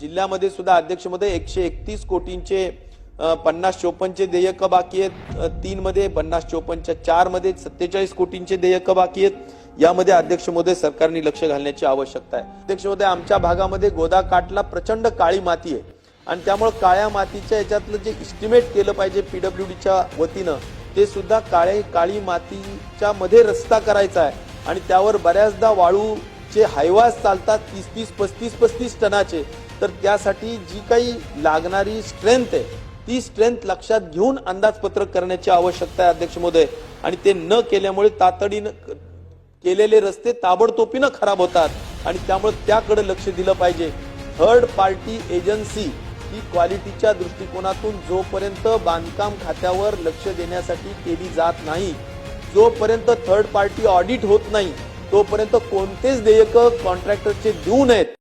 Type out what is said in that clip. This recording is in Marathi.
जिल्ह्यामध्ये सुद्धा अध्यक्षमध्ये एकशे एकतीस कोटींचे पन्नास चोपन्नचे देयक बाकी आहेत. तीनमध्ये पन्नास चोपन्नच्या चारमध्ये सत्तेचाळीस कोटींचे देयक बाकी आहेत. यामध्ये अध्यक्ष महोदय सरकारने लक्ष घालण्याची आवश्यकता आहे. अध्यक्ष महोदय आमच्या भागामध्ये गोदा काठला प्रचंड काळी माती आहे. आणि त्यामुळे काळ्या मातीच्या याच्यातलं जे इस्टिमेट केलं पाहिजे पीडब्ल्यू डीच्या वतीनं ते सुद्धा काळे काळी मातीच्या मध्ये रस्ता करायचा आहे. आणि त्यावर बऱ्याचदा वाळूचे हायवास चालतात तीस तीस पस्तीस पस्तीस टनाचे तर त्यासाठी जी काही लागणारी स्ट्रेंथ आहे ती स्ट्रेंथ लक्षात घेऊन अंदाजपत्रक करण्याची आवश्यकता आहे अध्यक्ष महोदय. आणि ते न केल्यामुळे तातडीनं केलेले रस्ते ताबडतोबीनं खराब होतात आणि त्यामुळे त्याकडे लक्ष दिलं पाहिजे. थर्ड पार्टी एजन्सी ही क्वालिटीच्या दृष्टिकोनातून जोपर्यंत बांधकाम खात्यावर लक्ष देण्यासाठी केली जात नाही जोपर्यंत थर्ड पार्टी ऑडिट होत नाही तोपर्यंत कोणतेच देयक कॉन्ट्रॅक्टरचे देऊ नयेत.